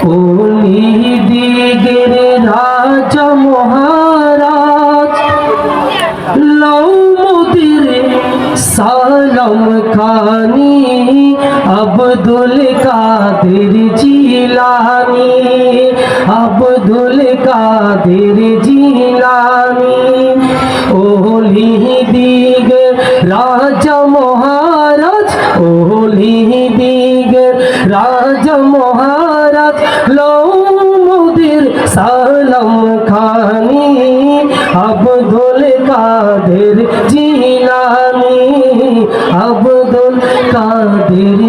কলি দিগের রাজা মহারাজ লৌমুদির সালাম খানি আব্দুল কাদের জিলানি আব্দুল কাদের জিলানি ওলি দিগ রাজা মহারাজ ওলি সালাম খানি আব্দুল কাদের জিলানি আব্দুল কাদের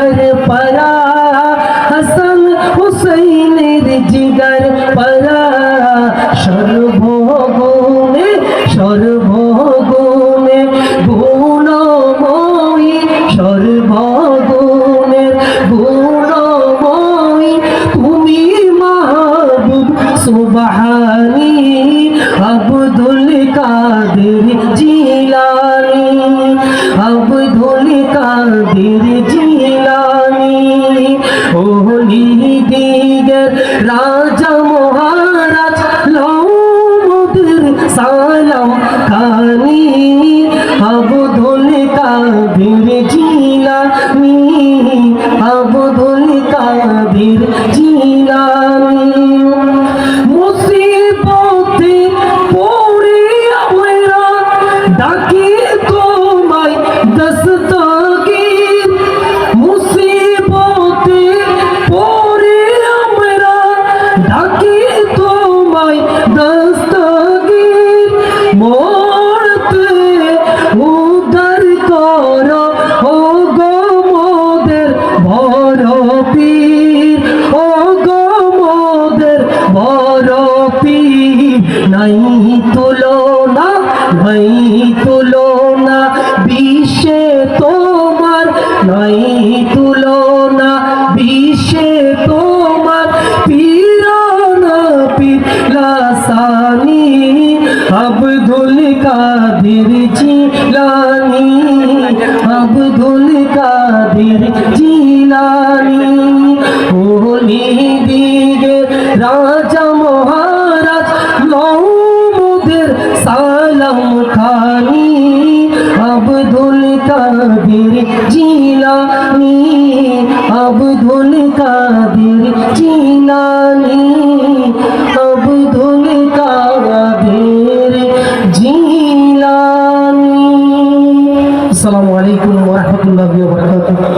জিগর পরা হাসান হুসাইনের জিগর পরা সর্বগুণে সর্বগুণে গুণময়ী সর্বগুণে গুণময়ী তুমি মাহবুব সুবহানি আব্দুল কাদের জিলানি রাজা মহারাজ লৌমুদের সালাম খানি আব্দুল কাদের জিলানি আব্দুল কাদের তুলনা নাই তুলনা বিশ্বে তোমার নাই তুলনা বিশ্বে তোমার পীরানা পীর লাসানি, আব্দুল কাদের জিলানি, আব্দুল কাদের জিলানি। ওলি দিগে রাজা আব্দুল কাদের জিলানি আব্দুল কাদের জিলানি আব্দুল কাদের জিলানি আসসালামু আলাইকুম ওয়া রাহমাতুল্লাহি ওয়া বারাকাতুহু।